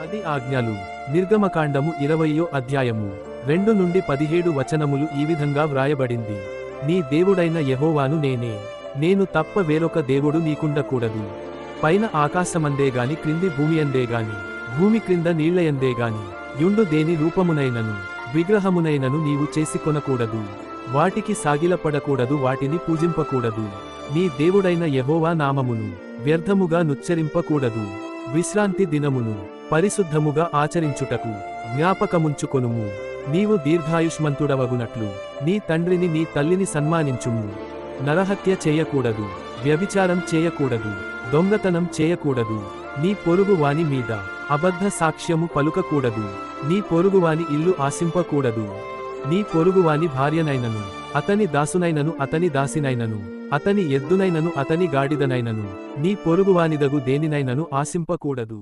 పది ఆజ్ఞలు. నిర్గమకాండము ఇరవయో అధ్యాయము. రెండు నుండి పదిహేడు వచనములు ఈ విధంగా వ్రాయబడింది. నీ దేవుడైన యహోవాను నేనే. నేను తప్ప వేరొక దేవుడు నీకుండకూడదు. పైన ఆకాశమందేగాని క్రింది భూమియందేగాని భూమి క్రింద నీళ్ళయందేగాని యుండు దేని రూపమునైనను విగ్రహమునైనను నీవు చేసుకొనకూడదు. వాటికి సాగిలపడకూడదు వాటిని పూజింపకూడదు. నీ దేవుడైన యహోవా నామమును వ్యర్థముగా నుచ్చరింపకూడదు. విశ్రాంతి దినమును పరిశుద్ధముగా ఆచరించుటకు జ్ఞాపకముంచుకొనుము. నీవు దీర్ఘాయుష్మంతుడవగునట్లు నీ తండ్రిని నీ తల్లిని సన్మానించుము. నరహత్య చేయకూడదు వ్యభిచారం చేయకూడదు దొంగతనం చేయకూడదు నీ పొరుగువాని మీద అబద్ధ సాక్ష్యము పలుకకూడదు నీ పొరుగువాని ఇల్లు ఆశింపకూడదు. నీ పొరుగువాని భార్యనైనను అతని దాసునైనను అతని దాసినైనను అతని ఎద్దునైనను అతని గాడిదనైనను నీ పొరుగువానిదగు దేనినైనను ఆశింపకూడదు.